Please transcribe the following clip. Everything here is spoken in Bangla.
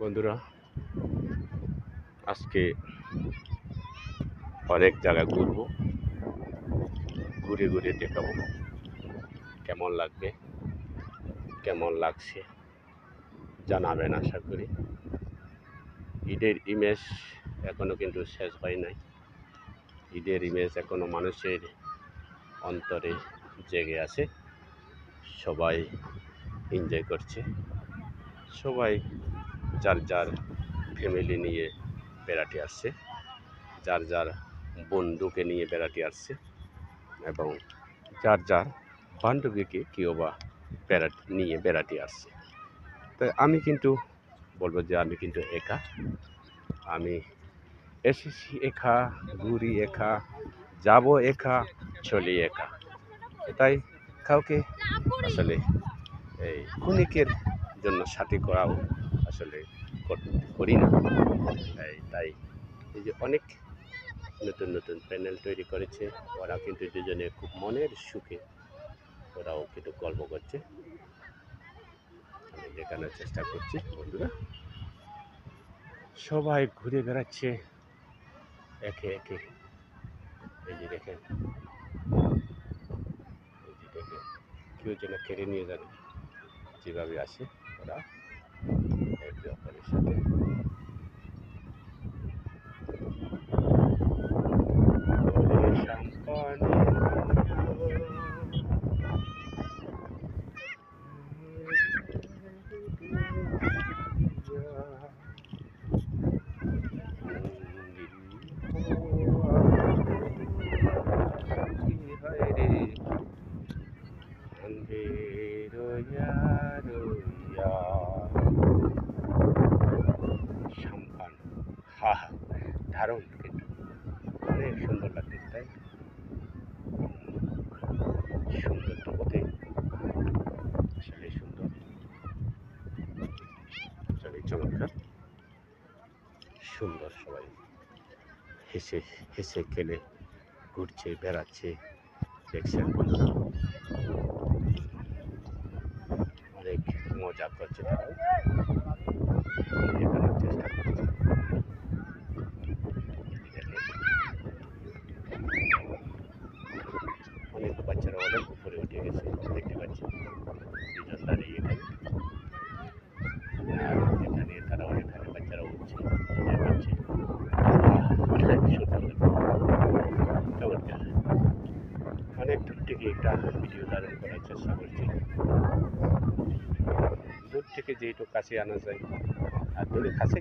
বন্ধুরা, আজকে অনেক জায়গা ঘুরবো, ঘুরে ঘুরে দেখাবো কেমন লাগবে, কেমন লাগছে জানাবেন আশা করি। ঈদের ইমেজ এখনও কিন্তু শেষ হয় নাই। ঈদের ইমেজ এখনও মানুষের অন্তরে জেগে আছে, সবাই এনজয় করছে, সবাই যার যার ফ্যামিলি নিয়ে বেড়াতে আসছে, যার যার বন্ধুকে নিয়ে বেড়াতে আসছে এবং যার যার বান্ধবীকে কেউ বা বেড়াতে, নিয়ে বেড়াতে আসছে। তাই আমি কিন্তু বলব যে আমি কিন্তু একা। আমি এসেছি একা, ঘুরি একা, যাব একা, চলি একা। তাই কাউকে আসলে এই ক্ষণিকের জন্য সাথী করাও আসলে কর- না। তাই এই যে অনেক নতুন নতুন প্যানেল তৈরি করেছে। ওরা কিন্তু দুজনে খুব মনের সুখে ওরাও কিন্তু গল্প করছে। আমি দেখানোর চেষ্টা করছি, বন্ধুরা। সবাই ঘুরে বেড়াচ্ছে একে একে। এই যে দেখেন। এই যে দেখেন। কেউ যেন কেড়ে নিয়ে যাবে। যেভাবে আসে ওরা। একে অপরের সাথে হা হা দারুণ কিন্তু। অনেক সুন্দর লাগছে, তাই? সুন্দর তো বটে আসলে সুন্দর। আসলে চমৎকার। সুন্দর সবাই। হেসে হেসে খেলে, ঘুরছে, বেড়াচ্ছে দেখছেন বন্ধুরা অনেক মজা করছে তারাও। চেষ্টা করছে দেখেন। অনেক বাচ্চারা উপরে উঠে গেছে, দেখতে পাচ্ছি। দুজন দাঁড়িয়ে এখানে আর এখানে তারা এখানে বাচ্চারা উঠছে অনেক অনেক দূর থেকে একটা ভিডিও ধারণ করার চেষ্টা করছি। দূর থেকে যেহেতু কাছে আনা যায়, আর দূরে কাছে